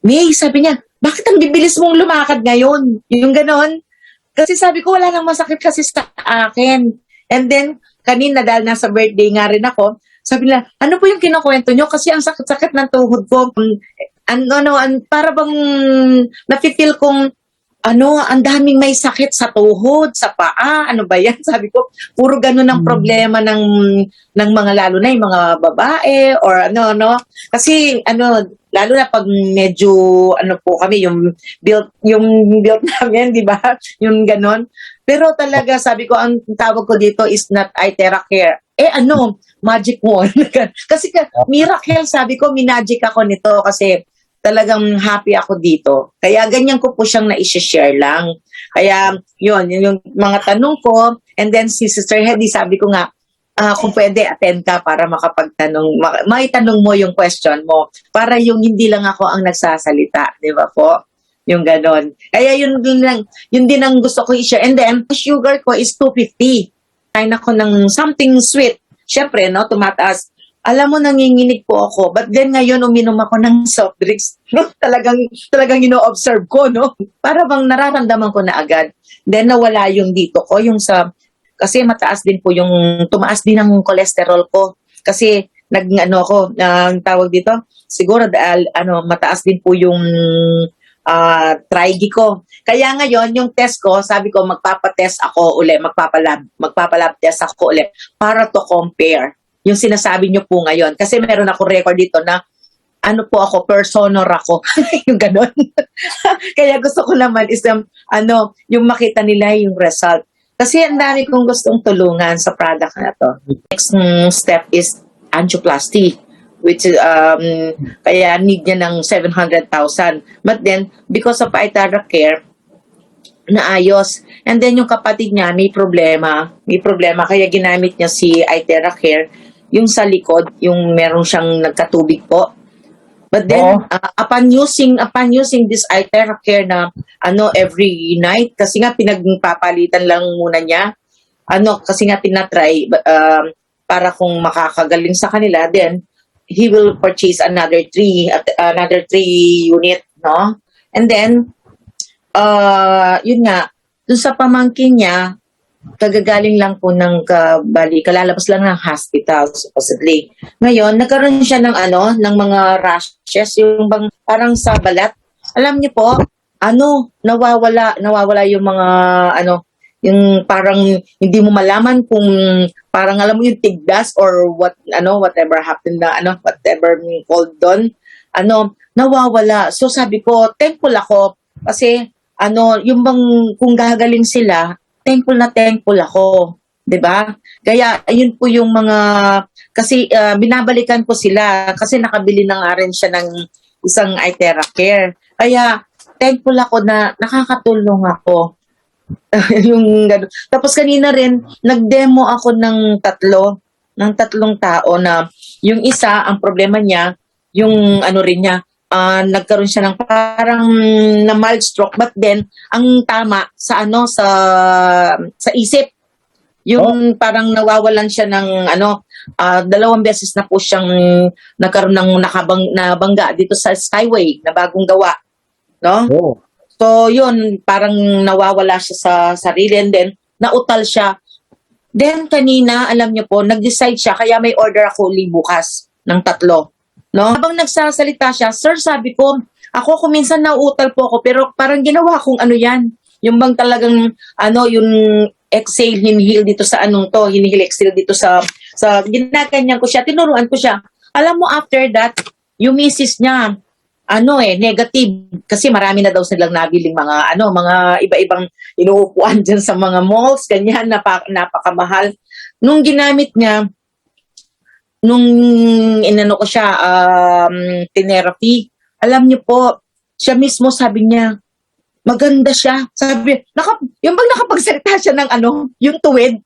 May, sabi niya, bakit ang bibilis mong lumakad ngayon? Yung ganon. Kasi sabi ko, wala nang masakit kasi sa akin. And then, kanina dahil nasa birthday nga rin ako, sabi nila, ano po yung kinukwento nyo? Kasi ang sakit-sakit ng tuhod ko. Ano, ano, an, para bang napipil kong ano, ang daming may sakit sa tuhod, sa paa, ano ba yan? Sabi ko, puro ganun ang Mm. problema ng ng mga lalo na yung mga babae or ano no. Kasi ano, lalo na pag medyo ano po kami yung built yung built namin, di ba? Yung ganon. Pero talaga sabi ko ang tawag ko dito is not Itera Care. Eh ano, magic wand. kasi ka, miracle sabi ko, minagic ako nito kasi talagang happy ako dito. Kaya ganyan ko po siyang na-share lang. Kaya yun, yun yung mga tanong ko. And then si Sister Hedy, sabi ko nga, ah, kung pwede, attend ka para makapagtanong, ma- may tanong mo yung question mo. Para yung hindi lang ako ang nagsasalita, di ba po? Yung ganon. Kaya yun din lang, yun din ang gusto ko i-share. And then, sugar ko is 250. Kain ako ng something sweet. Siyempre, no, tumataas. Alam mo, nanginginig po ako. But then ngayon, uminom ako ng soft drinks. Talagang, talagang ino-observe ko, no? Para bang nararamdaman ko na agad. Then nawala yung dito ko, yung sa, kasi mataas din po yung, tumaas din ang cholesterol ko. Kasi, nag, ano ako, ang tawag dito, siguro dahil, ano, mataas din po yung, ah, trigy ko. Kaya ngayon, yung test ko, sabi ko, magpapatest ako uli, magpapalab, magpapalab test ako uli para to compare yung sinasabi nyo po ngayon. Kasi meron ako record dito na ano po ako, personor ako. yung ganon. Kaya gusto ko naman is um, ano, yung makita nila yung result. Kasi ang dami kong gustong tulungan sa product na to. Next step is angioplasty which um, kaya need niya ng 700,000. But then, because of Itara Care, naayos. And then yung kapatid niya may problema, may problema kaya ginamit niya si Itera Care yung sa likod, yung meron siyang nagkatubig po. But then Oo. uh, upon using upon using this Itera Care na ano every night kasi nga pinagpapalitan lang muna niya. Ano kasi nga tinatry um, para kung makakagaling sa kanila then he will purchase another three another three unit no and then uh, yun nga, dun sa pamangkin niya, kagagaling lang po ng kabali, kalalabas lang ng hospital, supposedly. Ngayon, nagkaroon siya ng ano, ng mga rashes, yung bang, parang sa balat. Alam niyo po, ano, nawawala, nawawala yung mga, ano, yung parang hindi mo malaman kung parang alam mo yung tigdas or what ano whatever happened na ano whatever called doon ano nawawala so sabi ko thankful ako kasi ano yung bang kung gagaling sila thankful na thankful ako 'di ba? Kaya ayun po yung mga kasi ah, binabalikan ko sila kasi nakabili na nga rin siya ng isang Itera Care kaya thankful ako na nakakatulong ako. Yung gano. Tapos kanina rin, nag-demo ako ng tatlo, ng tatlong tao na yung isa, ang problema niya, yung ano rin niya, ah, nagkaroon siya ng parang na mild stroke but then ang tama sa ano sa sa isip yung parang nawawalan siya ng ano ah, dalawang beses na po siyang nagkaroon ng nakabang nabangga dito sa Skyway na bagong gawa no Oh. So, yun, parang nawawala siya sa sarili and then nautal siya. Then, kanina, alam niyo po, nag-decide siya, kaya may order ako uli bukas ng tatlo. No? Habang nagsasalita siya, Sir, sabi ko, ako kung minsan nauutal po ako, pero parang ginawa kong ano yan. Yung bang talagang, ano, yung exhale, hinihil dito sa anong to, hinihil, exhale dito sa, sa, ginaganyan ko siya, tinuruan ko siya. Alam mo, after that, yung misis niya, ano eh, negative. Kasi marami na daw silang nabiling mga, ano, mga iba-ibang inuupuan dyan sa mga malls, ganyan, napa, napakamahal. Nung ginamit niya, nung inano ko siya, um, therapy, alam niyo po, siya mismo sabi niya, maganda siya. Sabi, naka, yung bang nakapagsalita siya ng ano, yung tuwid,